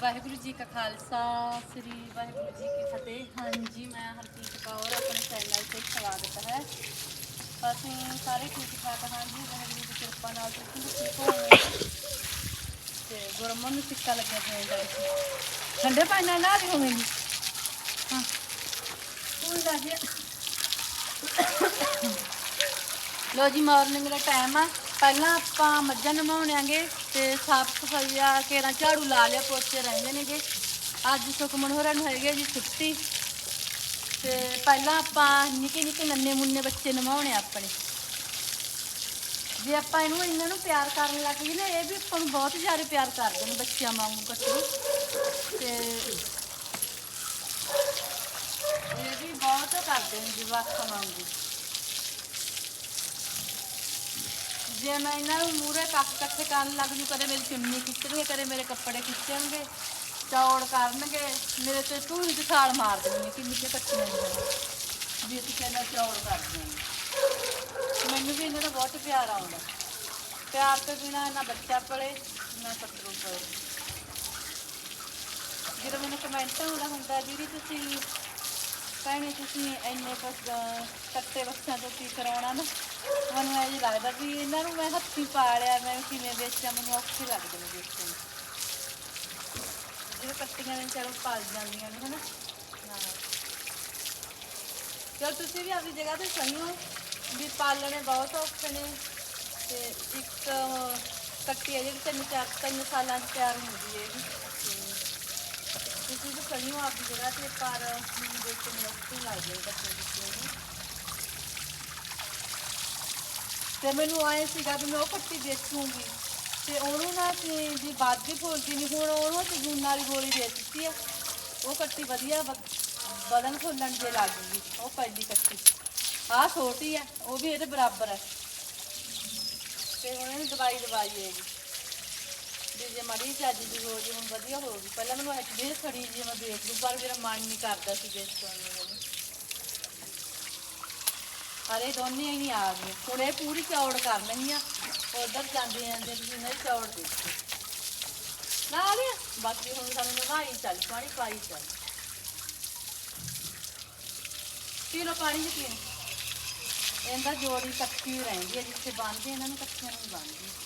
ਵਾਹਿਗੁਰੂ ਜੀ ਕਾ ਖਾਲਸਾ, ਸ੍ਰੀ ਵਾਹਿਗੁਰੂ ਜੀ ਕੀ ਫਤਿਹ। ਹਾਂਜੀ, ਮੈਂ ਹਰਜੀਤ ਕੌਰ, ਆਪਣੇ ਚੈਨਲ ਤੇ ਸਵਾਗਤ ਹੈ। ਅਸੀਂ ਸਾਰੇ ਠੀਕ ਠਾਕ ਹਾਂ ਜੀ, ਵਾਹਿਗੁਰੂ ਦੀ ਕਿਰਪਾ ਨਾਲ ਤੁਸੀਂ ਵੀ ਠੀਕ ਹੋਵੋਗੇ? ਤੇ ਗੁਰਮਨ ਨੂੰ ਸਿੱਕਾ ਲੱਗਿਆ ਹੋਇਆ ਹੈ ਠੰਡੇ ਪਾਣੀ ਨਾਲ ਨਾ ਹੋਵੇਗੀ ਹਾਂ। ਹੁਣ ਲੱਗ ਲੋ ਜੀ ਮਾਰਨਿੰਗ ਦਾ ਟਾਈਮ ਆ। ਪਹਿਲਾਂ ਆਪਾਂ ਮੱਝਾਂ ਨਵਾਉਣਾਂਗੇ ਤੇ ਸਾਫ਼ ਸਫ਼ਾਈ ਆ ਕੇਰਾਂ ਝਾੜੂ ਲਾ ਲਿਆ, ਪੋਚੇ ਰਹਿੰਦੇ ਨੇਗੇ। ਅੱਜ ਸੁਖਮਨ ਹੋਰਾਂ ਨੂੰ ਹੈਗੇ ਜੀ ਛੁੱਟੀ। ਤੇ ਪਹਿਲਾਂ ਆਪਾਂ ਨਿੱਕੇ ਨਿੱਕੇ ਨੰਨੇ ਮੁੰਨੇ ਬੱਚੇ ਨਵਾਉਣੇ ਆਪਣੇ। ਜੇ ਆਪਾਂ ਇਹਨੂੰ, ਇਹਨਾਂ ਨੂੰ ਪਿਆਰ ਕਰਨ ਲੱਗ ਗਏ ਨਾ, ਇਹ ਵੀ ਆਪਾਂ ਨੂੰ ਬਹੁਤ ਜ਼ਿਆਦਾ ਪਿਆਰ ਕਰਦੇ ਨੇ ਬੱਚਿਆਂ ਵਾਂਗੂ ਕੱਟੂ ਤੇ ਇਹ ਵੀ ਬਹੁਤ ਕਰਦੇ ਨੇ ਜਵਾਕਾਂ ਵਾਂਗੂ। ਜੇ ਮੈਂ ਇਹਨਾਂ ਨੂੰ ਮੂਰੇ ਕੱਖ ਇਕੱਠੇ ਕਰਨ ਲੱਗ ਜੂ, ਕਦੇ ਮੇਰੀ ਚੁੰਨੀ ਖਿੱਚਣਗੇ, ਕਦੇ ਮੇਰੇ ਕੱਪੜੇ ਖਿੱਚਣਗੇ, ਚੌੜ ਕਰਨਗੇ, ਮੇਰੇ ਤੇ ਧੂੜੀ ਦੀ ਛਾਲ ਮਾਰ ਦੇਣੀ ਕਿੰਨੀ ਕਿ ਕੱਟੀਆਂ ਨੇ ਵੀ ਅਸੀਂ ਕਹਿੰਦਾ ਚੌੜ ਕਰਦੇ ਹਾਂ ਮੈਨੂੰ ਵੀ ਇਹਨਾਂ ਦਾ ਬਹੁਤ ਪਿਆਰ ਆਉਂਦਾ। ਪਿਆਰ ਤੋਂ ਬਿਨਾ ਨਾ ਬੱਚਾ ਪਲੇ ਨਾ ਕੱਟਰੂ ਪਲੇ ਜਦੋਂ ਮੈਨੂੰ ਕਮੈਂਟ ਆਉਂਦਾ ਹੁੰਦਾ, ਦੀਦੀ, ਤੁਸੀਂ ਭੈਣੇ, ਤੁਸੀਂ ਇੰਨੇ ਕੁ ਕੱਟੇ ਬੱਚਿਆਂ ਤੋਂ ਕੀ ਕਰਾਉਣਾ ਨਾ? ਮੈਨੂੰ ਇਹ ਲੱਗਦਾ ਵੀ ਇਹਨਾਂ ਨੂੰ ਮੈਂ ਹੱਥੀਂ ਪਾਲਿਆ, ਮੈਂ ਕਿਵੇਂ ਵੇਚਾਂ ਮੈਨੂੰ ਔਖੇ ਲੱਗਦੇ ਨੇ ਵੇਚਣ ਜਿਹੜੇ ਕੱਟੀਆਂ ਨੇ ਚਲੋ ਪਾਲ ਜਾਂਦੀਆਂ ਨੇ, ਹਨਾ? ਚਲ ਤੁਸੀਂ ਵੀ ਆਪਣੀ ਜਗ੍ਹਾ ਤੇ ਸਹੀ ਹੋ, ਵੀ ਪਾਲਣੇ ਬਹੁਤ ਔਖੇ ਨੇ ਤੇ ਇੱਕ ਕੱਟੀ ਹੈ ਜਿਹੜੀ ਤਿੰਨ ਚਾਰ, ਤਿੰਨ ਸਾਲਾਂ 'ਚ ਤਿਆਰ ਹੁੰਦੀ ਹੈ ਤੁਸੀਂ ਵੀ ਸਹੀ ਹੋ ਆਪਣੀ ਜਗ੍ਹਾ ਤੇ, ਪਰ ਮੈਨੂੰ ਦੇਖ ਕੇ ਔਖੀ ਲੱਗਦੀ ਹੈ ਕੱਟੇ ਨੂੰ। ਤੇ ਮੈਨੂੰ ਆਏ ਸੀਗਾ ਵੀ ਮੈਂ ਉਹ ਕੱਟੀ ਵੇਚੂੰਗੀ। ਤੇ ਉਹਨੂੰ ਨਾ ਕਿ ਵੀ ਬਾਦੀ ਫੁੱਲਦੀ ਨਹੀਂ ਹੁਣ ਉਹਨੂੰ ਤੇ ਜੂਨ ਵਾਲੀ ਗੋਲੀ ਦੇ ਦਿੱਤੀ ਆ। ਉਹ ਕੱਟੀ ਵਧੀਆ ਬ- ਬਦਨ ਫੁੱਲਣ ਜੇ ਲੱਗ ਗਈ, ਉਹ ਪਹਿਲੀ ਕੱਟੀ ਆਹ ਛੋਟੀ ਆ, ਉਹ ਵੀ ਇਹਦੇ ਬਰਾਬਰ ਹੈ ਤੇ ਹੁਣ ਇਹਨੂੰ ਦਵਾਈ ਦਵਾਈ ਹੈਗੀ। ਵੀ ਜੇ ਮੜੀ ਚੱਜ ਦੀ ਹੋ ਜੀ, ਹੁਣ ਵਧੀਆ ਹੋਊਗੀ ਪਹਿਲਾਂ ਮੈਨੂੰ ਅੱਜ ਵੀ ਖੜੀ ਜੀ ਮੈਂ ਦੇਖ ਲੂ ਪਰ ਮੇਰਾ ਮਨ ਨਹੀਂ ਕਰਦਾ ਸੀ ਦੇਖ ਤੋਂ ਹਰੇ ਦੋਨੇ ਹੀ ਆ ਗਏ। ਹੁਣ ਇਹ ਪੂਰੀ ਚੌੜ ਕਰ ਲੈਣੀਆਂ ਉਧਰ ਜਾਂਦੇ ਜਾਂਦੇ ਤੁਸੀਂ ਨਹੀਂ ਚੌੜ ਦੇਖੋ ਨਾ ਆ। ਬਾਕੀ ਹੁਣ ਸਾਨੂੰ ਨਵਾਈ ਚੱਲ, ਪਾਣੀ ਪਾਈ ਚੱਲ। ਪੀ ਲਓ ਪਾਣੀ ਜੀ ਪੀਣ ਇਹਦਾ ਜੋੜੀ ਇਕੱਠੀ ਰਹਿੰਦੀ ਹੈ ਜਿੱਥੇ ਬੰਨ੍ਹਦੇ ਇਹਨਾਂ ਨੂੰ ਕੱਚੀਆਂ ਨਹੀਂ ਬੰਨ੍ਹਦੀ।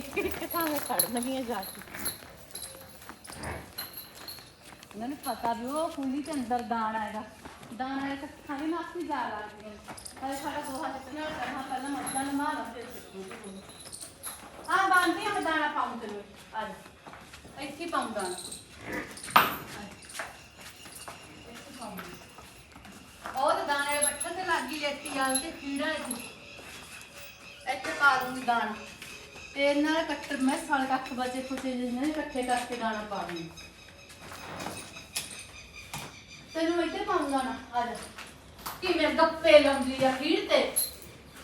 ਕਿੱਥੇ ਖੜ ਜਾ ਕੇ। ਇਹਨਾਂ ਨੂੰ ਪਤਾ ਵੀ ਉਹ ਕੁੰਡੀ ਦੇ ਅੰਦਰ ਦਾਣਾ ਹੈਗਾ ਦਾਣਾ ਇਹ ਕੱਖਾਂ ਵੀ ਨਾਸੀ ਜਾ ਲੱਗਦੀਆਂ ਅਰੇ ਸਾਡਾ ਗੋਹਾ ਨਿਕਲਿਆ ਕਰਨਾ ਪਹਿਲਾਂ ਮੱਝਾਂ ਨੂੰ ਮਾਰ ਫਿਰ ਆ ਬਾਂਦੀ ਆ ਦਾਣਾ ਪਾਉਂ ਤੇ ਆ ਇੱਥੇ ਪਾਉਂ ਦਾਣਾ। ਉਹ ਤੇ ਦਾਣੇ ਦੇ ਤੇ ਲੱਗੀ ਲੇਟੀ ਆ ਤੇ ਕੀੜਾ ਇੱਥੇ। ਇੱਥੇ ਪਾ ਦੂੰਗੀ ਦਾਣਾ। ਤੇ ਇਹਨਾਂ ਦੇ ਕੱਟ ਮੈਂ ਸਾਲ ਕੱਖ ਬਚੇ ਕੁਛੇ ਜਿਹਨਾਂ ਇਕੱਠੇ ਕਰਕੇ ਦਾਣਾ ਪਾ ਤੈਨੂੰ ਇੱਥੇ ਪਾਉਂਗਾ ਨਾ, ਆ ਜਾ। ਕਿਵੇਂ ਗੱਪੇ ਲਾਉਂਦੀ ਆ ਫੀੜ ਤੇ?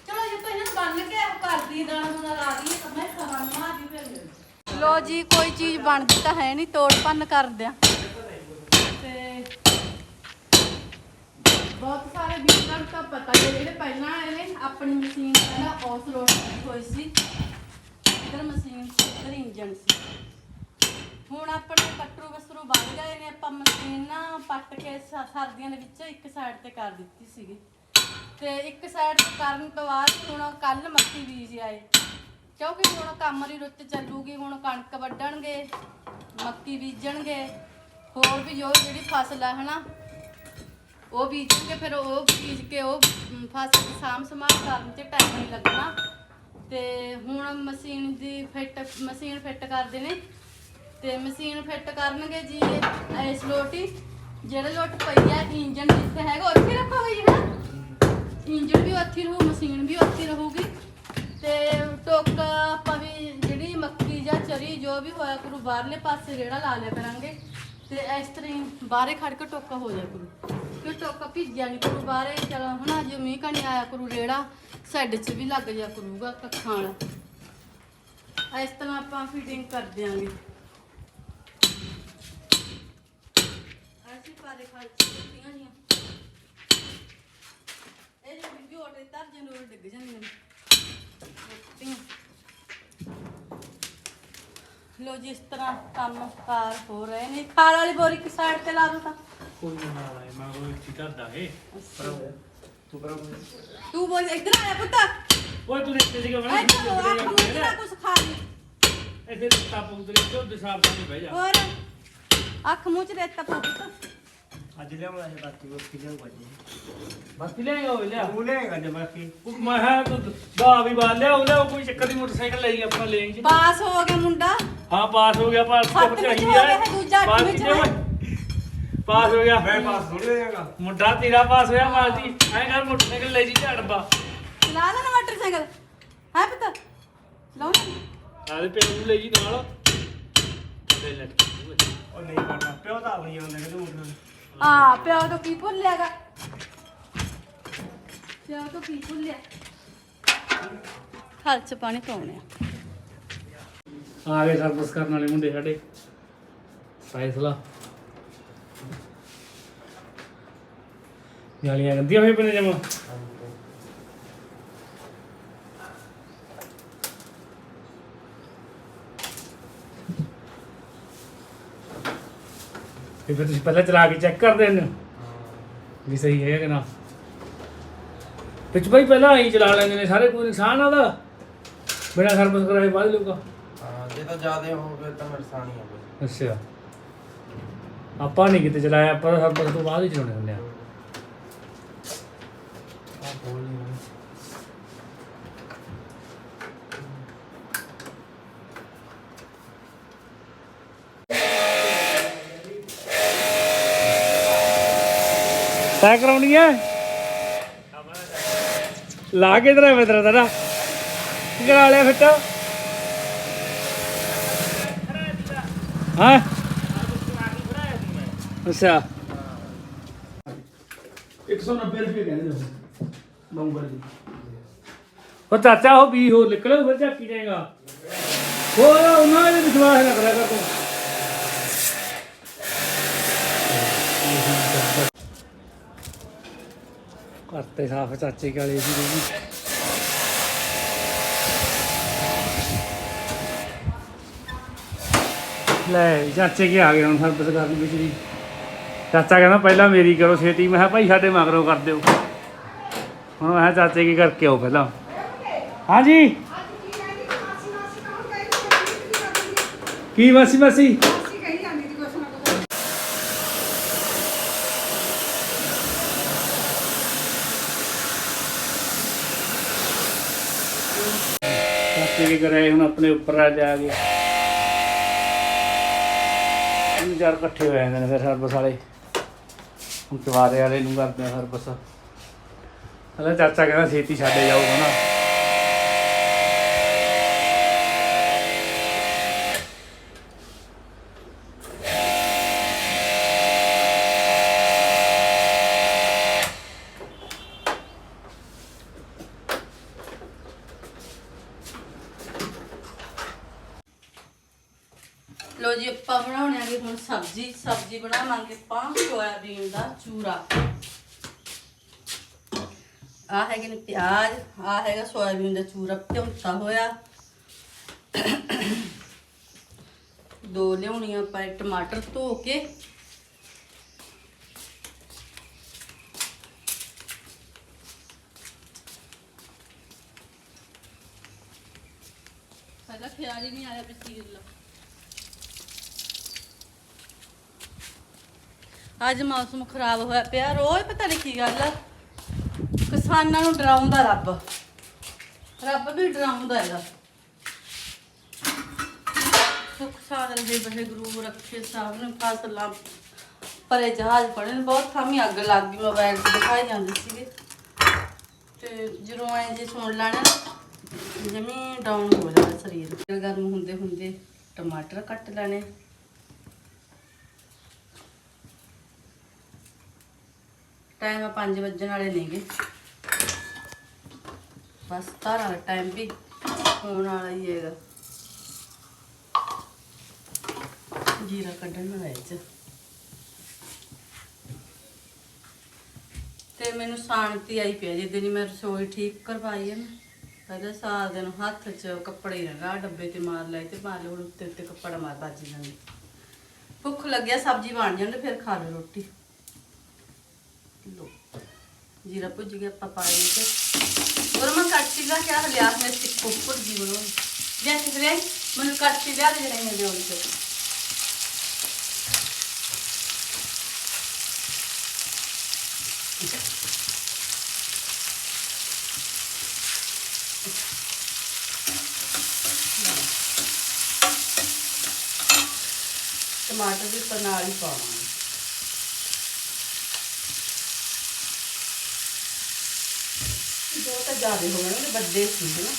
ਚਲੋ ਜੇ ਪਹਿਲਾਂ ਬੰਨ ਕੇ ਕਰਦੀ ਦਾਣਾ ਦੂਣਾ ਲਾ ਦੀ ਤਾਂ ਮੈਂ ਖਾਣਾ ਮਾਰ ਦੀ ਫਿਰ। ਲੋ ਜੀ, ਕੋਈ ਚੀਜ਼ ਬਣਦੀ ਤਾਂ ਹੈ ਨਹੀਂ, ਤੋੜ ਭੰਨ ਕਰਦੇ ਆ। ਤੇ ਬਹੁਤ ਸਾਰੇ ਵੀਰਾਂ ਨੂੰ ਤਾਂ ਪਤਾ ਜਿਹੜੇ ਪਹਿਲਾਂ ਆਏ ਆਪਣੀ ਮਸ਼ੀਨ, ਪਹਿਲਾਂ ਉਸ ਰੋਡ ਹੋਈ ਸੀ। ਇੱਧਰ ਮਸ਼ੀਨ ਸੀ ਇਧਰ ਇੰਜਨ ਸੀ। ਹੁਣ ਆਪਣੇ ਕਟਰੂ ਬਸਰੂ ਵੱਧ ਗਏ ਨੇ ਆਪਾਂ ਮਸ਼ੀਨ ਨਾ ਪੱਟ ਕੇ ਸ- ਸਰਦੀਆਂ ਦੇ ਵਿੱਚ ਇੱਕ ਸਾਈਡ ਤੇ ਕਰ ਦਿੱਤੀ ਸੀਗੀ। ਤੇ ਇੱਕ ਸਾਈਡ ਤੇ ਕਰਨ ਤੋਂ ਬਾਅਦ ਹੁਣ ਕੱਲ ਮੱਕੀ ਬੀਜ ਆਏ। ਕਿਉਂਕਿ ਹੁਣ ਕੰਮ ਦੀ ਰੁੱਤ ਚੱਲੂਗੀ ਹੁਣ ਕਣਕ ਵੱਢਣਗੇ ਮੱਕੀ ਬੀਜਣਗੇ ਹੋਰ ਵੀ ਜੋ ਜਿਹੜੀ ਫਸਲ ਆ ਹਨਾ ਉਹ ਬੀਜਣਗੇ ਫਿਰ ਉਹ ਬੀਜ ਕੇ ਉਹ ਮ, ਫਸਲ ਦੀ ਸਾਂਭ ਸੰਭਾਲ ਕਰਨ 'ਚ ਟਾਈਮ ਨਹੀਂ ਲੱਗਣਾ। ਤੇ ਹੁਣ ਮਸ਼ੀਨ ਦੀ ਫਿੱਟ, ਮਸ਼ੀਨ ਫਿੱਟ ਕਰਦੇ ਨੇ। ਤੇ ਮਸ਼ੀਨ ਫਿੱਟ ਕਰਨਗੇ ਜੀ ਇਸ ਲੋਟੀ। ਜਿਹੜੇ ਲੋਟ ਪਈ ਆ ਇੰਜਨ ਜਿੱਥੇ ਹੈਗਾ, ਉੱਥੇ ਰੱਖੋ ਗਈ ਹੈ ਇੰਜਨ ਵੀ ਉੱਥੇ ਰਹੂ, ਮਸ਼ੀਨ ਵੀ ਉੱਥੇ ਰਹੂਗੀ। ਤੇ ਟੋਕਾ ਆਪਾਂ ਵੀ ਜਿਹੜੀ ਮੱਕੀ ਜਾਂ ਚਰੀ ਜੋ ਵੀ ਹੋਇਆ ਕਰੂ, ਬਾਹਰਲੇ ਪਾਸੇ ਰੇੜਾ ਲਾ ਲਿਆ ਕਰਾਂਗੇ। ਤੇ ਇਸ ਤਰ੍ਹਾਂ ਹੀ ਬਾਹਰੇ ਖੜ ਕੇ ਟੋਕਾ ਹੋ ਜਾਇਆ ਕਰੂ। ਕਿ ਟੋਕਾ ਭਿੱਜਿਆ ਨਹੀਂ ਕਰੂ ਬਾਹਰੇ, ਚਲ ਹੁਣ ਅੱਜ ਮੀਂਹ ਕਣੀ ਆਇਆ ਕਰੂ ਰੇੜਾ। ਸਾਈਡ 'ਚ ਵੀ ਲੱਗ ਜਾ ਕਰੂਗਾ ਕੱਖਾਂ ਵਾਲਾ ਇਸ ਤਰ੍ਹਾਂ ਆਪਾਂ ਫਿਟਿੰਗ ਕਰ ਦਿਆਂਗੇ ਪਾਰੇ ਦਿੱਤੀਆਂ ਜੀਆਂ। ਇਹ ਤਰ ਜਨੂਰ ਡਿੱਗ ਜਾਂਦੀਆਂ ਨੇ। ਲੋ ਜੀ ਇਸ ਤਰ੍ਹਾਂ ਕੰਮ ਕਾਰ ਹੋ ਰਹੇ ਨੇ। ਖਾਲ ਵਾਲੀ ਬੋਰੀ ਕਿ ਸਾਈਡ ਤੇ ਲਾ ਦੋ ਤਾਂ। ਕੋਈ ਨਾ ਮੈਂ ਕੋਈ ਇੱਥੇ ਕਰਦਾ ਹੈ ਤੂੰ ਬਰਾ ਤੂੰ ਬੋਲ ਇੱਧਰ ਆਇਆ ਪੁੱਤ। ਓਏ ਤੂੰ ਇੱਥੇ ਸੀਗਾ ਮੈਂ ਇੱਧਰ ਆ ਖਮੂਚ ਨਾ? ਕੁਛ ਖਾ ਲਈ। ਇੱਥੇ ਟਾਪ ਉਤਰੇ ਤੇ ਉਹਦੇ ਸਾਹਬ ਤੇ ਬਹਿ ਜਾ। ਹੋਰ? ਅੱਖ ਮੂੰਹ ਚ ਰੇਤਾ ਪਾ ਪੁੱਤ। ਅੱਜ ਲਿਆਉਣਾ ਹੈ ਬਾਕੀ ਉਹ ਕਿਹਨਾਂ ਬਾਜੀ ਬਾਕੀ ਲੈ ਆਓ ਲਿਆ। ਉਹ ਲੈਗਾ ਜੇ ਬਾਕੀ? ਉਹ ਮੈਂ ਹੈ ਤੂੰ ਦਾ ਵੀ ਬਾਲ ਲਿਆ ਉਹਦਾ ਕੋਈ ਚੱਕਰ ਦੀ ਮੋਟਰਸਾਈਕਲ ਲਈ ਆਪਣਾ ਲੈਣ ਚ। ਪਾਸ ਹੋ ਗਿਆ ਮੁੰਡਾ। ਹਾਂ ਪਾਸ ਹੋ ਗਿਆ ਪਾਸ ਸੱਤ ਵਿੱਚ ਚਾਹੀਦੀ ਹੋ ਗਿਆ ਹੈ ਹੈ, ਦੂਜਾ ਅੱਠ ਵਿੱਚ ਹੈ। ਪਾਸ ਹੋ ਗਿਆ। ਮੈਂ ਪਾਸ ਥੋੜੀ ਹੋਏਗਾ ਮੁੰਡਾ ਤੇਰਾ ਪਾਸ ਹੋਇਆ ਮਾਲਦੀ ਐਂ ਕਰ ਮੋਟਰਸਾਈਕਲ ਲੈ ਜੀ ਝੜਬਾ ਚਲਾ ਲੈ ਨਾ ਮੋਟਰਸਾਈਕਲ। ਹੈ ਪੁੱਤ? ਨਾ ਆਲੇ ਪਿਓ ਨੂੰ ਲੈ ਜੀ ਨਾਲ। ਲੈ ਲੈ। ਉਹ ਨਹੀਂ ਕਰਨਾ। ਪਿਓ ਤਾਂ ਆਪਣੀ ਆਉਂਦਾ ਕਿ ਤੂੰ ਆ ਪਿਓ ਤੋਂ ਕੀ ਭੁੱਲਿਆਗਾ ਪਿਓ ਤੋਂ ਕੀ ਭੁੱਲਿਆ? ਹੱਥ ਚ ਪਾਣੀ ਪਾਉਣੇ ਆ। ਆ ਗਏ ਸਰਵਿਸ ਕਰਨ ਵਾਲੇ ਮੁੰਡੇ ਸਾਡੇ। ਫੈਸਲਾ। ਗਾਲੀਆਂ ਗੰਦੀਆਂ ਹੋਈ ਪਈਆਂ ਜਮਾ। ਇਹ ਫਿਰ ਤੁਸੀਂ ਪਹਿਲਾਂ ਚਲਾ ਕੇ ਚੈੱਕ ਕਰਦੇ ਨੇ ਵੀ ਸਹੀ ਹੈ ਕਿ ਨਾ। ਵਿੱਚ ਭਾਈ ਪਹਿਲਾਂ ਹੀ ਚਲਾ ਲੈਂਦੇ ਨੇ ਸਾਰੇ ਕੋਈ ਨੁਕਸਾਨ ਆਦਾ ਬਿਨਾਂ ਸਰਵਿਸ ਕਰਾਏ ਬਾਅਦ ਲੋਕਾਂ ਹਾਂ ਜੇ ਤਾਂ ਜ਼ਿਆਦਾ ਹੋ ਗਏ ਤਾਂ ਨੁਕਸਾਨ ਹੀ ਹੋਵੇ ਅੱਛਾ। ਆਪਾਂ ਨਹੀਂ ਕਿਤੇ ਚਲਾਇਆ ਤਾਂ ਸਰਪੰਚ ਤੋਂ ਬਾਅਦ ਹੀ ਚਲਾਉਣੇ ਹੁੰਦੇ ਆ। ਆ ਬੋਲ ਨਹੀਂ ਤੈਅ ਕਰਾਉਣੀ ਹੈ ਲਾ ਕੇ ਡਰਾਈਵਰ ਤੇਰਾ ਦਾਦਾ। ਕਰਾ ਲਿਆ ਫਿੱਟ ਹਾਂ? ਅੱਛਾ। 190 ਰੁਪਏ ਕਹਿੰਦੇ ਹੋ ਨੰਬਰ ਜੀ। ਉਹ ਚਾਚਾ, ਉਹ ਵੀ ਹੋ ਨਿਕਲੇ, ਫਿਰ ਝਾਕੀ ਜਾਏਗਾ ਹੋਰ ਉਹਨਾਂ ਦੇ ਵਿਸ਼ਵਾਸ ਨਾ ਕਰਿਆ ਕਰ ਤੂੰ। ਕਰਤੇ ਸਾਫ਼ ਚਾਚੇ ਕਾਲੇ ਸੀ ਜੀ। ਲੈ ਵੀ ਚਾਚੇ ਕੀ ਆ ਗਏ ਹੁਣ ਸਰਵਿਸ ਕਰਨ ਵਿੱਚ ਵੀ ਚਾਚਾ ਕਹਿੰਦਾ, ਪਹਿਲਾਂ ਮੇਰੀ ਕਰੋ ਛੇਤੀ। ਮੈਂ ਕਿਹਾ, ਭਾਈ, ਸਾਡੇ ਮਗਰੋਂ ਕਰ ਦਿਓ। ਹੁਣ ਮੈਂ ਕਿਹਾ ਚਾਚੇ ਕੀ ਕਰਕੇ ਆਓ ਪਹਿਲਾਂ। ਹਾਂਜੀ। ਕੀ ਮਾਸੀ ਮਾਸੀ? ਚਾਚੇ ਕੀ ਕਰੇ ਹੁਣ ਆਪਣੇ ਉੱਪਰ ਆ ਜਾ ਕੇ। ਤਿੰਨ ਚਾਰ ਇਕੱਠੇ ਹੋ ਜਾਂਦੇ ਨੇ ਫਿਰ ਸਰਬਸ ਵਾਲੇ। ਹੁਣ ਚਵਾਰੇ ਵਾਲੇ ਨੂੰ ਕਰਦੇ ਆ ਸਰਬਸ ਹਲਾ ਚਾਚਾ ਕਹਿੰਦਾ ਛੇਤੀ ਛੱਡੇ ਜਾਊਗਾ ਨਾ ਲੋ ਜੀ, ਆਪਾਂ ਬਣਾਉਣੇ ਆਗੇ ਹੁਣ ਸਬਜ਼ੀ। ਸਬਜ਼ੀ ਬਣਾਵਾਂਗੇ ਆਪਾਂ, ਸੋਇਆਬੀਨ ਦਾ ਚੂਰਾ। ਆ ਹੈਗੇ ਨੇ ਪਿਆਜ਼ ਆ ਹੈਗਾ ਸੋਇਆਬੀਨ ਦਾ ਚੂਰਾ ਭਿਉਂਤਾ ਹੋਇਆ। ਦੋ ਲਿਆਉਣੀਆਂ ਪਾਏ ਟਮਾਟਰ ਧੋ ਕੇ। ਪਹਿਲਾਂ ਖਿਆਲ ਹੀ ਨਹੀਂ ਆਇਆ ਵੀ ਸੀਰੀਅਲ ਅੱਜ ਮੌਸਮ ਖਰਾਬ ਹੋਇਆ ਪਿਆ, ਰੋਜ਼ ਪਤਾ ਨਹੀਂ ਕੀ ਗੱਲ ਆ। ਕਿਸਾਨਾਂ ਨੂੰ ਡਰਾਉਂਦਾ ਰੱਬ। ਰੱਬ ਵੀ ਡਰਾਉਂਦਾ ਹੈਗਾ। ਸੁਖ ਸਾਧਨ ਦੇ ਬਹੇ ਰੱਖੇ ਸਭ ਨੂੰ ਫਸਲਾਂ ਪਰੇ ਜਹਾਜ਼ ਪੜਨ ਬਹੁਤ ਥਾਮੀ ਅੱਗ ਲੱਗ ਗਈ ਮੋਬਾਈਲ ਤੇ ਦਿਖਾਈ ਜਾਂਦੇ ਸੀਗੇ। ਤੇ ਜਦੋਂ ਐਂ ਜੇ ਸੁਣ ਲੈਣਾ, ਜਮੀ ਡਾਊਨ ਹੋ ਜਾਣਾ ਸਰੀਰ। ਗਰਮ ਹੁੰਦੇ ਹੁੰਦੇ ਟਮਾਟਰ ਕੱਟ ਲੈਣੇ। ਟਾਈਮ ਆ 5 ਵੱਜਣ ਵਾਲੇ ਨੇਗੇ। ਬਸ ਤਾਰਾ ਵਾਲਾ ਟਾਈਮ ਵੀ ਹੋਣ ਵਾਲਾ ਹੀ ਹੈਗਾ। ਜੀਰਾ ਕੱਢਣ ਵਾਲਾ ਇਹ ਤੇ ਮੈਨੂੰ ਸ਼ਾਂਤੀ ਆਈ ਪਈ ਜਿੱਦੇ ਦੀ ਮੈਂ ਰਸੋਈ ਠੀਕ ਕਰਵਾਈ ਹੈ ਨਾ, ਪਹਿਲਾਂ ਸਾਰਾ ਦਿਨ ਹੱਥ 'ਚ ਕੱਪੜੇ ਰੰਗਾ ਡੱਬੇ ਤੇ ਮਾਰ ਲਏ ਤੇ ਮਾਰ ਲਓ ਹੁਣ ਉੱਤੇ ਉੱਤੇ ਕੱਪੜਾ ਮਾਰ ਬਾਜੀ ਜਾਂਦੇ। ਭੁੱਖ ਲੱਗਿਆ, ਸਬਜ਼ੀ ਬਣ ਜਾਂਦੇ, ਫਿਰ ਖਾ ਲਓ ਰੋਟੀ। ਲੋ ਜੀਰਾ ਭੁੱਜ ਗਿਆ ਪਪਾਈ ਤੇ। ኦሮሞ ካርቲላ ያህ ሊያህነት ሲኮኩር ቢሆኑ ቢያት ብለን ምን ካርቲላ ለጀረኝ ነው ይዘው ਟਮਾਟਰ ਵੀ ਪਨਾਲੀ ਪਾਉਣਾ ਜ਼ਿਆਦਾ ਹੋ ਗਏ ਨੇ ਵੱਡੇ ਸੀ ਨਾ।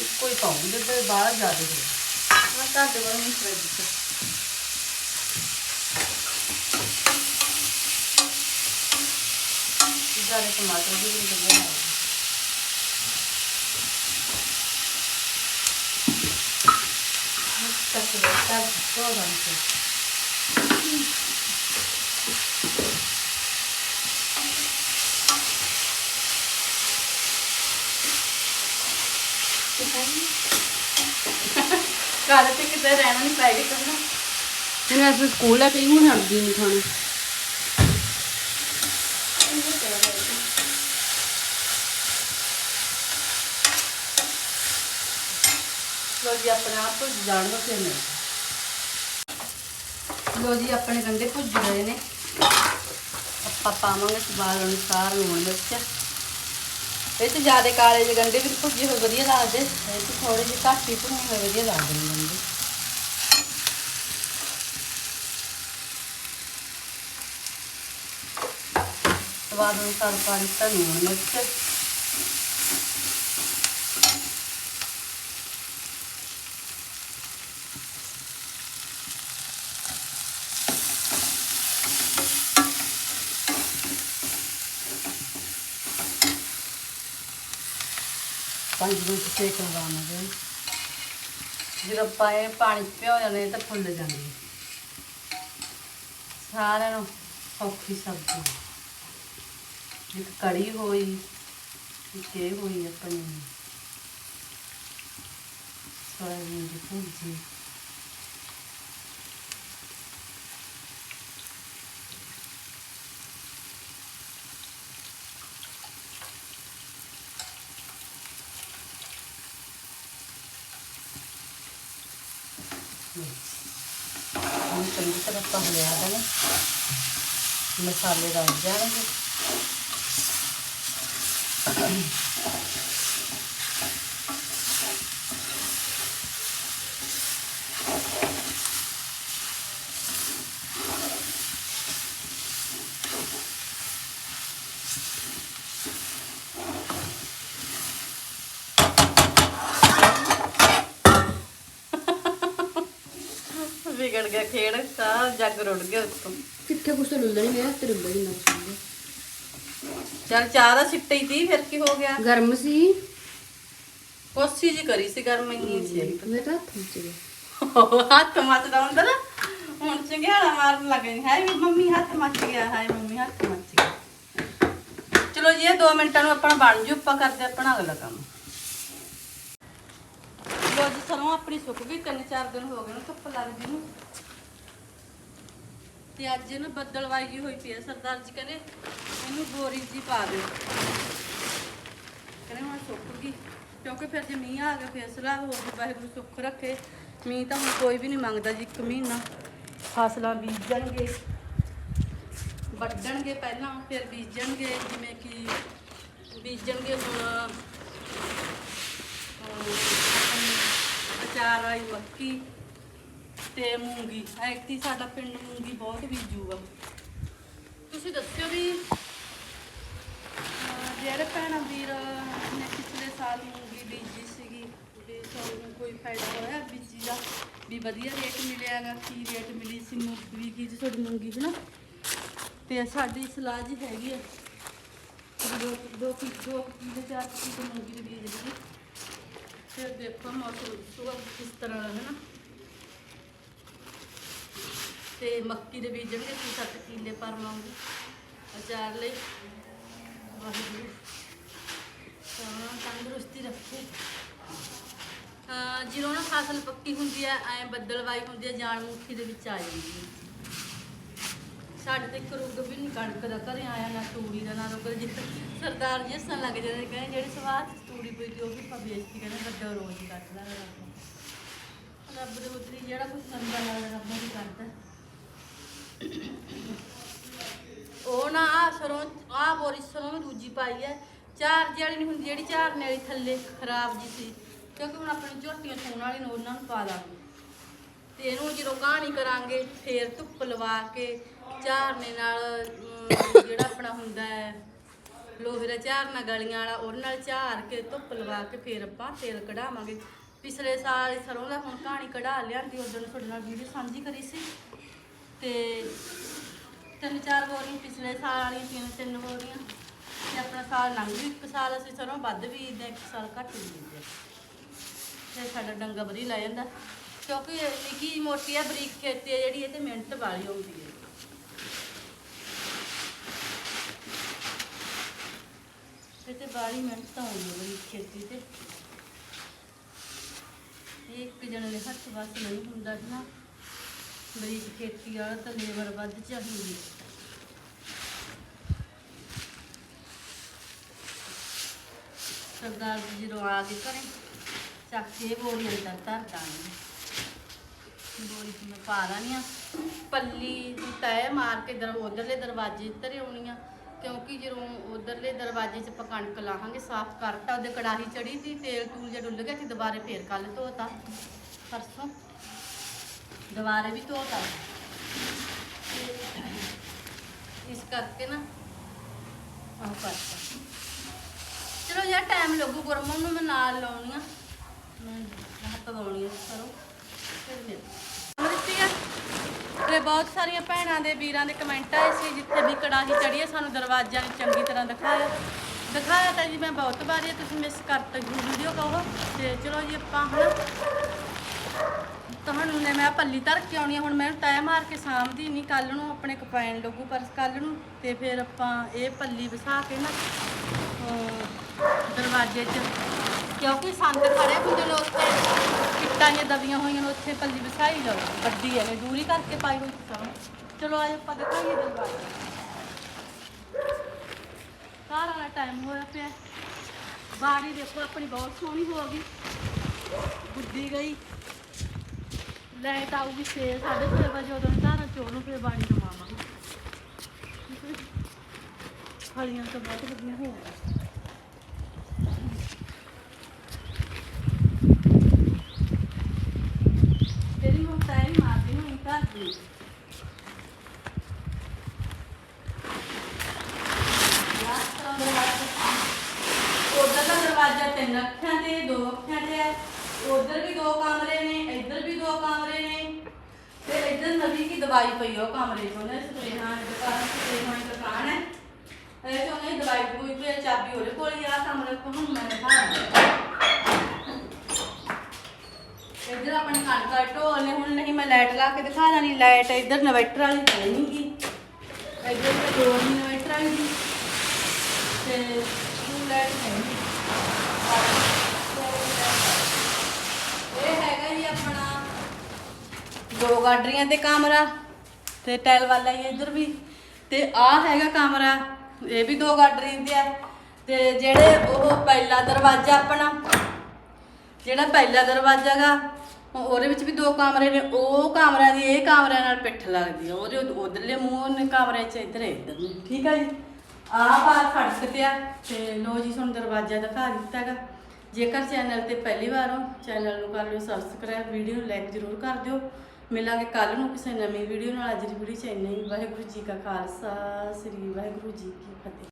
ਇੱਕੋ ਹੀ ਪਾਉਂਗੀ ਤੇ ਬਾਹਰ ਜ਼ਿਆਦਾ ਹੋ ਮੈਂ ਤੁਹਾਡੇ ਕੋਲ ਨਹੀਂ ਫਰਿੱਜ ਜ਼ਿਆਦਾ ਟਮਾਟਰ ਵੀ ਨਹੀਂ ਲੱਗਣੇ ਤੱਕ ਦੇ ਤੱਕ ਤੋਂ ਬੰਦ ਘਰ ਤੇ ਕਿਤੇ ਰਹਿਣਾ ਨਹੀਂ ਪਏਗਾ ਕਰਨਾ ਅਸੀਂ ਸਕੂਲ ਲੈ ਕੇ ਹੁਣ ਹਟਦੀ ਨਹੀਂ ਖਾਣੀ। ਲੋ ਜੀ ਆਪਣੇ ਆਪ ਜਾਣ ਦੋ ਫਿਰ ਲੋ ਜੀ ਆਪਣੇ ਗੰਡੇ ਭੁੱਜ ਗਏ ਨੇ। ਆਪਾਂ ਪਾਵਾਂਗੇ ਸਵਾਦ ਅਨੁਸਾਰ ਲੂਣ ਮਿਰਚ। ਇਹ ਤੇ ਜ਼ਿਆਦਾ ਕਾਲੇ ਜਿਹੇ ਗੰਡੇ ਵੀ ਭੁੱਜੇ ਹੋਏ, ਵਧੀਆ ਲੱਗਦੇ। ਇਹ ਤੇ ਥੋੜੇ ਜਿਹੇ ਘੱਟ ਹੀ ਭੁੰਨੇ ਹੋਏ ਵਧੀਆ ਲੱਗਦੇ ਨੇ ਗੰਡੇ ਸਵਾਦ ਅਨੁਸਾਰ ਪਾ ਦਿੱਤਾ ਲੂਣ ਮਿਰਚ। ਪੰਜ ਮਿੰਟ ਸੇਕ ਲਗਾਵਾਂਗੇ। ਜਦੋਂ ਪਾਏ, ਪਾਣੀ 'ਚ ਜਾਂਦੇ ਤਾਂ ਫੁੱਲ ਜਾਂਦੇ ਸਾਰਿਆਂ ਨੂੰ ਔਖੀ ਸਬਜ਼ੀ। ਇੱਕ ਕੜੀ ਹੋਈ, ਇੱਕ ਇਹ ਹੋਈ ਆਪਣੀ। ਸੋਇਆਬੀਨ ਦੀ ਭੁਰਜੀ ਹੁਣ ਚੰਗੀ ਤਰ੍ਹਾਂ ਭੁੰਨ ਦੇਣਾ। ਮਸਾਲੇ ਰਲ ਜਾਣਗੇ। ਵਿਗੜ ਗਿਆ ਖੇਡ ਸਾਰਾ ਜੱਗ ਰੁੜ ਗਿਆ ਉੱਤੋਂ ਕਿੱਥੇ ਕੁਛ ਤਾਂ ਲੁੱਲਣ ਹੀ ਗਿਆ ਤੇ ਰੁੱਲਣ ਹੀ ਨਾ ਪਸੰਦ ਚਲ ਚਾਹ ਦਾ ਛਿੱਟਾ ਹੀ ਤੀ ਫਿਰ ਕੀ ਹੋ ਗਿਆ? ਗਰਮ ਸੀ। ਕੋਸੀ ਜੀ ਕਰੀ ਸੀ ਗਰਮ ਨਹੀਂ ਸੀ। ਮੇਰੇ ਤਾਂ ਹੱਥ ਵਿੱਚ ਗਿਆ। ਹੱਥ ਮੱਚਦਾ ਹੁੰਦਾ ਨਾ ਹੁਣ ਚੰਗਿਆੜਾ ਮਾਰਨ ਲੱਗ ਗਈ। ਹੈ ਵੀ ਮੰਮੀ ਹੱਥ ਮੱਚ ਗਿਆ ਹਾਏ ਮੰਮੀ ਹੱਥ ਮੱਚ ਗਿਆ। ਚਲੋ ਜੀ ਇਹ 2 ਮਿੰਟਾਂ ਨੂੰ ਆਪਣਾ ਬਣ ਜੂ ਆਪਾਂ ਕਰਦੇ ਆਪਣਾ ਅਗਲਾ ਕੰਮ। ਲੋ ਜੀ ਸਰੋਂ ਆਪਣੀ ਸੁੱਕ ਗਈ, ਤਿੰਨ ਚਾਰ ਦਿਨ ਹੋ ਗਏ ਨੂੰ ਧੁੱਪ ਲੱਗਦੀ ਨੂੰ। ਤੇ ਅੱਜ ਨਾ ਬੱਦਲਵਾਈ ਜੀ ਹੋਈ ਪਈ ਹੈ ਸਰਦਾਰ ਜੀ, ਕਹਿੰਦੇ ਇਹਨੂੰ ਬੋਰੀ ਜੀ ਪਾ ਦਿਓ। ਕਹਿੰਦੇ ਹੁਣ ਸੁੱਕ ਗਈ, ਕਿਉਂਕਿ ਫਿਰ ਜੇ ਮੀਂਹ ਆ ਗਿਆ, ਫਿਰ ਸਲਾਹ ਹੋਰ ਵੀ ਵਾਹਿਗੁਰੂ ਸੁੱਖ ਰੱਖੇ। ਮੀਂਹ ਤਾਂ ਹੁਣ ਕੋਈ ਵੀ ਨਹੀਂ ਮੰਗਦਾ ਜੀ, ਇੱਕ ਮਹੀਨਾ। ਫਸਲਾਂ ਬੀਜਣਗੇ, ਵੱਢਣਗੇ ਪਹਿਲਾਂ, ਫਿਰ ਬੀਜਣਗੇ, ਜਿਵੇਂ ਕਿ ਬੀਜਣਗੇ ਹੁਣ ਅਮ, ਅਚਾਰ ਮੱਕੀ ਤੇ ਮੂੰਗੀ। ਐਕਟੀ ਸਾਡਾ ਪਿੰਡ ਮੂੰਗੀ ਬਹੁਤ ਬੀਜੂਗਾ। ਤੁਸੀਂ ਦੱਸਿਓ ਵੀ ਅਹ ਜਿਹੜੇ ਭੈਣਾਂ ਵੀਰ ਨੇ ਪਿਛਲੇ ਸਾਲ ਮੂੰਗੀ ਬੀਜੀ ਸੀਗੀ ਵੀ ਤੁਹਾਨੂੰ ਕੋਈ ਫਾਇਦਾ ਹੋਇਆ ਬੀਜੀ ਦਾ? ਵੀ ਵਧੀਆ ਰੇਟ ਮਿਲਿਆਗਾ ਕੀ ਰੇਟ ਮਿਲੀ ਸੀ ਮੂੰਗੀ ਕੀ ਜੀ ਤੁਹਾਡੀ ਮੂੰਗੀ ਹੈ ਨਾ? ਤੇ ਸਾਡੀ ਸਲਾਹ ਜੀ ਹੈਗੀ ਆ ਵੀ ਦੋ ਦੋ ਕਿ ਦੋ ਕਿਲੋ ਚਾਰ ਕਿਲੋ ਮੂੰਗੀ ਦੀ ਬੀਜ ਲਈ ਫਿਰ ਦੇਖੋ ਮੌਸਮ ਸੁਬਹ ਕਿਸ ਤਰ੍ਹਾਂ ਦਾ ਹੈ ਨਾ ਤੇ ਮੱਕੀ ਦੇ ਬੀਜਣਗੇ ਸੀ ਸੱਤ ਕਿੱਲੇ ਪਰਮਾਉਂਗੇ ਅਚਾਰ ਲਈ। ਵਾਹਿਗੁਰੂ। ਸਭਨਾਂ ਤੰਦਰੁਸਤੀ ਰੱਖੇ। ਜਦੋਂ ਨਾ ਫਸਲ ਪੱਕੀ ਹੁੰਦੀ ਹੈ, ਐ ਬੱਦਲਵਾਈ ਹੁੰਦੀ ਹੈ ਜਾਨ ਮੁੱਠੀ ਦੇ ਵਿੱਚ ਆ ਜਾਂਦੀ ਹੈ। ਸਾਡੇ ਤੇ ਇੱਕ ਰੁੱਗ ਵੀ ਨਹੀਂ ਕਣਕ ਦਾ, ਘਰੇ ਆਇਆ ਨਾ ਤੂੜੀ ਦਾ, ਨਾ ਰੁੱਗ ਜਿੱਥੇ ਸਰਦਾਰ ਜੀ ਹੱਸਣ ਲੱਗ ਜਾਂਦੇ ਕਹਿੰਦੇ ਜਿਹੜੇ ਸਵਾਦ ਤੂੜੀ ਪਈ ਤੀ ਉਹ ਵੀ ਆਪਾਂ ਵੇਚਤੀ ਕਹਿੰਦੇ ਵੱਡਾ ਰੋਜ਼ ਹੀ ਕੱਟ ਰੱਬ ਰੱਬ ਦੇ ਉਤਰੀ ਜਿਹੜਾ ਕੁਝ ਕਰਦਾ ਲੱਗਦਾ ਰੱਬ ਹੀ ਕਰਦਾ। ਉਹ ਨਾ ਆ ਸਰੋਂ ਆ ਬੋਰੀ ਸਰੋਂ ਵੀ ਦੂਜੀ ਪਾਈ ਹੈ। ਚਾਰਜ ਵਾਲੀ ਨਹੀਂ ਹੁੰਦੀ, ਜਿਹੜੀ ਚਾਰਨੇ ਵਾਲੀ ਥੱਲੇ, ਖਰਾਬ ਜੀ ਸੀ। ਕਿਉਂਕਿ ਹੁਣ ਆਪਣੀ ਝੋਟੀਆਂ ਸੌਣ ਵਾਲੀ ਨੂੰ ਉਹਨਾਂ ਨੂੰ ਪਾ ਦਾਂਗੇ। ਤੇ ਇਹਨੂੰ ਜਦੋਂ ਕਹਾਣੀ ਕਰਾਂਗੇ, ਫੇਰ ਧੁੱਪ ਲਵਾ ਕੇ ਝਾਰਨੇ ਨਾਲ ਅਮ, ਜਿਹੜਾ ਆਪਣਾ ਹੁੰਦਾ ਹੈ ਲੋਹੇ ਦਾ ਝਾਰਨਾ ਗਲੀਆਂ ਵਾਲਾ ਉਹਦੇ ਨਾਲ ਝਾਰ ਕੇ ਧੁੱਪ ਲਵਾ ਕੇ ਫਿਰ ਆਪਾਂ ਤੇਲ ਕਢਾਵਾਂਗੇ। ਪਿਛਲੇ ਸਾਲ ਸਰੋਂ ਦਾ ਹੁਣ ਕਹਾਣੀ ਕਢਾ ਲਿਆਂਦੀ ਉਦੋਂ ਤੁਹਾਡੇ ਨਾਲ ਵੀਡੀਓ ਸਾਂਝੀ ਕਰੀ ਸੀ। ਤੇ ਤਿੰਨ ਚਾਰ ਬੋਰੀਆਂ ਪਿਛਲੇ ਸਾਲ ਵਾਲੀਆਂ ਤਿੰਨ ਤਿੰਨ ਬੋਰੀਆਂ ਤੇ ਆਪਣਾ ਸਾਲ ਲੰਘ ਵੀ ਇੱਕ ਸਾਲ ਅਸੀਂ ਸਰੋਂ ਵੱਧ ਵੀ ਬੀਜਦੇ ਹਾਂ, ਇੱਕ ਸਾਲ ਘੱਟ ਵੀ ਬੀਜਦੇ ਹਾਂ। ਤੇ ਸਾਡਾ ਡੰਗਾ ਵਧੀਆ ਲੈ ਜਾਂਦਾ। ਕਿਉਂਕਿ ਇਹ ਨਿੱਕੀ ਮੋਟੀ ਆ ਬਰੀਕ ਖੇਤੀ ਹੈ ਜਿਹੜੀ ਇਹ ਤੇ ਮਿਹਨਤ ਵਾਲੀ ਹੁੰਦੀ ਹੈ ਇਹ ਤੇ ਬਾੜੀ ਮਿਹਨਤ ਆਉਂਦੀ ਹੈ ਬਰੀਕ ਖੇਤੀ ਤੇ। ਇੱਕ ਜਣੇ ਦੇ ਹੱਥ ਵੱਸ ਨਹੀਂ ਹੁੰਦਾ ਨਾ। ਬਰੀਕ ਖੇਤੀ ਵਾਲਾ ਤਾਂ ਲੇਬਰ ਵੱਧ ਚਾਹੀਦੀ। ਸਰਦਾਰ ਜੀ ਜਦੋਂ ਆ ਕੇ ਘਰੇ, ਚੱਕ ਕੇ ਬੋਰੀ ਅੰਦਰ ਧਰ ਦਾਂਗੇ। ਬੋਰੀ ਚ ਮੈਂ ਪਾ ਦਾਨੀ ਪੱਲੀ ਦੀ ਤੈ ਮਾਰ ਕੇ ਦਰ ਉਧਰਲੇ ਦਰਵਾਜ਼ੇ ਧਰੇ ਆਉਣੀ ਆ ਕਿਉਂਕਿ ਜਦੋਂ ਉਧਰਲੇ ਦਰਵਾਜ਼ੇ 'ਚ ਆਪਾਂ ਕਣਕ ਲਾਹਾਂਗੇ, ਸਾਫ਼ ਕਰਤਾ ਉਹਦੇ ਕੜਾਹੀ ਚੜੀ ਸੀ, ਤੇਲ ਤੂਲ ਜਿਹਾ ਡੁੱਲ ਗਿਆ ਸੀ, ਦੁਬਾਰੇ ਫੇਰ ਕੱਲ ਧੋਤਾ। ਪਰਸੋਂ ਦੁਬਾਰੇ ਵੀ ਧੋਤਾ। ਇਸ ਕਰਕੇ ਨਾ ਆਹ ਕਰਤਾ ਚਲੋ ਯਾਰ ਟਾਈਮ ਲੱਗੂ ਗੁਰਮਨ ਨੂੰ, ਮੈਂ ਨਾਲ ਲਾਉਣੀ ਆ। ਮੈਂ ਹੱਥ ਲਾਉਣੀ ਆ, ਕਰੋ। ਫਿਰ ਮਿਲ ਦਿੱਤੀ ਆ। ਤੇ ਬਹੁਤ ਸਾਰੀਆਂ ਭੈਣਾਂ ਦੇ ਵੀਰਾਂ ਦੇ ਕਮੈਂਟ ਆਏ ਸੀ, ਜਿੱਥੇ ਵੀ ਕੜਾਹੀ ਚੜੀ ਹੈ ਸਾਨੂੰ ਦਰਵਾਜ਼ਿਆਂ ਨੂੰ ਚੰਗੀ ਤਰ੍ਹਾਂ ਦਿਖਾਇਆ। ਦਿਖਾਇਆ ਤਾਂ ਜੀ ਮੈਂ ਬਹੁਤ ਵਾਰੀ ਤੁਸੀਂ ਮਿਸ ਕਰਤਾ ਜੀ ਵੀਡੀਓ ਕਹੋ। ਤੇ ਚਲੋ ਜੀ ਆਪਾਂ ਹੁਣ ਤੁਹਾਨੂੰ ਨੇ ਮੈਂ ਪੱਲੀ ਧਰ ਕੇ ਆਉਣੀ ਆ, ਹੁਣ ਮੈਂ ਤੈ ਮਾਰ ਕੇ ਸਾਂਭਦੀ ਨਹੀਂ ਕੱਲ ਨੂੰ ਆਪਣੇ ਕਪੈਣ ਲੱਗੂ ਪਰ ਕੱਲ ਨੂੰ। ਤੇ ਫਿਰ ਆਪਾਂ ਇਹ ਪੱਲੀ ਵਸਾ ਕੇ ਨਾ ਦਰਵਾਜ਼ੇ 'ਚ ਕਿਉਂਕਿ ਸੰਦ ਖੜੇ ਹੁੰਦੇ ਨੇ ਉੱਥੇ ਕਿੱਟਾਂ ਜਿਹੀਆਂ ਦਬੀਆਂ ਹੋਈਆਂ ਨੇ, ਉੱਥੇ ਪੱਲੀ ਵਸਾਈ ਜਾਓ। ਵੱਡੀ ਐ ਦੂਰੀ ਕਰਕੇ ਪਾਈ ਹੋਈ ਸਾਂ ਚਲੋ ਆਜੋ ਆਪਾਂ ਦਿਖਾਈਏ ਦਰਵਾਜ਼ਾ ਸਾਰਾ ਦਾ ਟਾਈਮ ਹੋਇਆ ਪਿਆ। ਬਾੜੀ ਦੇਖੋ, ਆਪਣੀ ਬਹੁਤ ਸੋਹਣੀ ਹੋ ਗਈ। ਬੁੱਧੀ ਗਈ। ਲਾਈਟ ਆਊਗੀ 6 6:30 ਵਜੇ, ਉਦੋਂ ਧਾਰਾਂ ਚੋਂ ਫਿਰ ਬਾਣੀ ਰਮਾਵਾਂਗੇ ਹਲੀਆਂ ਤਾਂ ਬਹੁਤ ਵਧੀਆ ਹੋ ਗਈਆਂ ਤੇਰੀ ਹੁਣ ਟਾਈਮ ਮਾਰਦੀ ਹੁਣ ਘਰ ਦੀ ਉਧਰ ਦਾ ਦਰਵਾਜ਼ਾ ਤਿੰਨ ਅੱਖਾਂ ਤੇ ਦੋ ਅੱਖਾਂ ਤੇ ਹੈ ਉਧਰ ਵੀ ਦੋ ਕਮਰੇ ਨੇ ਇੱਧਰ ਵੀ ਦੋ ਕਮਰੇ ਨੇ ਤੇ ਇੱਧਰ ਨਵੀਂ ਕੀ ਦਵਾਈ ਪਈ ਆ ਉਹ ਕਮਰੇ 'ਚ ਉਹਨੇ ਸਪਰੇਹਾਂ ਦੀ ਦੁਕਾਨ ਸਪਰੇਹਾਂ ਦੀ ਦੁਕਾਨ ਹੈ ਇਹ ਚ ਉਹਨੇ ਦਵਾਈ ਪੂਈ ਤੇ ਚਾਬੀ ਉਹਦੇ ਕੋਲ ਹੀ ਆ ਕਮਰੇ ਕੋਲ ਹੁਣ ਮੈਂ ਦਿਖਾਉਂਦਾ ਇੱਧਰ ਆਪਣੀ ਕਣਕ ਢੋਲ ਨੇ, ਹੁਣ ਨਹੀਂ ਮੈਂ ਲਾਈਟ ਲਾ ਕੇ ਦਿਖਾ ਦਾਨੀ ਲਾਈਟ ਇੱਧਰ ਇਨਵਰਟਰ ਵਾਲੀ ਹੈ ਨਹੀਂ ਗੀ। ਇੱਧਰ ਤੇ ਦੋ ਇਨਵਰਟਰ ਵਾਲੀ ਦੀ ਤੇ ਤੂੰ ਲਾਈਟ ਹੈ ਨਹੀਂ। ਇਹ ਹੈਗਾ ਜੀ ਆਪਣਾ ਦੋ ਗਾਡਰੀਆਂ ਤੇ ਕਮਰਾ ਤੇ ਟੈਲ ਵਾਲਾ ਹੀ ਇੱਧਰ ਵੀ। ਤੇ ਆਹ ਹੈਗਾ ਕਮਰਾ, ਇਹ ਵੀ ਦੋ ਗਾਡਰੀਆਂ ਦੇ ਆ। ਤੇ ਜਿਹੜੇ ਉਹ ਪਹਿਲਾ ਦਰਵਾਜ਼ਾ ਆਪਣਾ ਜਿਹੜਾ ਪਹਿਲਾ ਦਰਵਾਜ਼ਾ ਗਾ, ਉਹ- ਉਹਦੇ ਵਿੱਚ ਵੀ ਦੋ ਕਮਰੇ ਨੇ, ਉਹ ਕਮਰਿਆਂ ਦੀ, ਇਹ ਕਮਰਿਆਂ ਨਾਲ ਪਿੱਠ ਲੱਗਦੀ ਆ, ਉਹਦੇ ਉਧਰਲੇ ਮੂੰਹ ਨੇ ਕਮਰੇ 'ਚ, ਇੱਧਰ ਹੈ, ਇੱਧਰ ਨੂੰ। ਠੀਕ ਆ ਜੀ? ਆਹ ਬਾਹਰ ਖੜਕ ਤੇ ਆ ਤੇ ਲੋ ਜੀ, ਤੁਹਾਨੂੰ ਦਰਵਾਜ਼ਾ ਦਿਖਾ ਦਿੱਤਾ ਗਾ। ਜੇਕਰ ਚੈਨਲ ਤੇ ਪਹਿਲੀ ਵਾਰ ਹੋ, ਚੈਨਲ ਨੂੰ ਕਰ ਲਿਓ ਸਬਸਕ੍ਰਾਈਬ ਵੀਡੀਓ ਨੂੰ ਲਾਈਕ ਜ਼ਰੂਰ ਕਰ ਦਿਓ। ਮਿਲਾਂਗੇ ਕੱਲ ਨੂੰ ਕਿਸੇ ਨਵੀਂ ਵੀਡੀਓ ਨਾਲ। ਅੱਜ ਦੀ ਵੀਡੀਓ ਚ ਇੰਨਾ ਹੀ। ਵਾਹਿਗੁਰੂ ਜੀ ਕਾ ਖਾਲਸਾ, ਸ੍ਰੀ ਵਾਹਿਗੁਰੂ ਜੀ ਕੀ ਫਤਿਹ।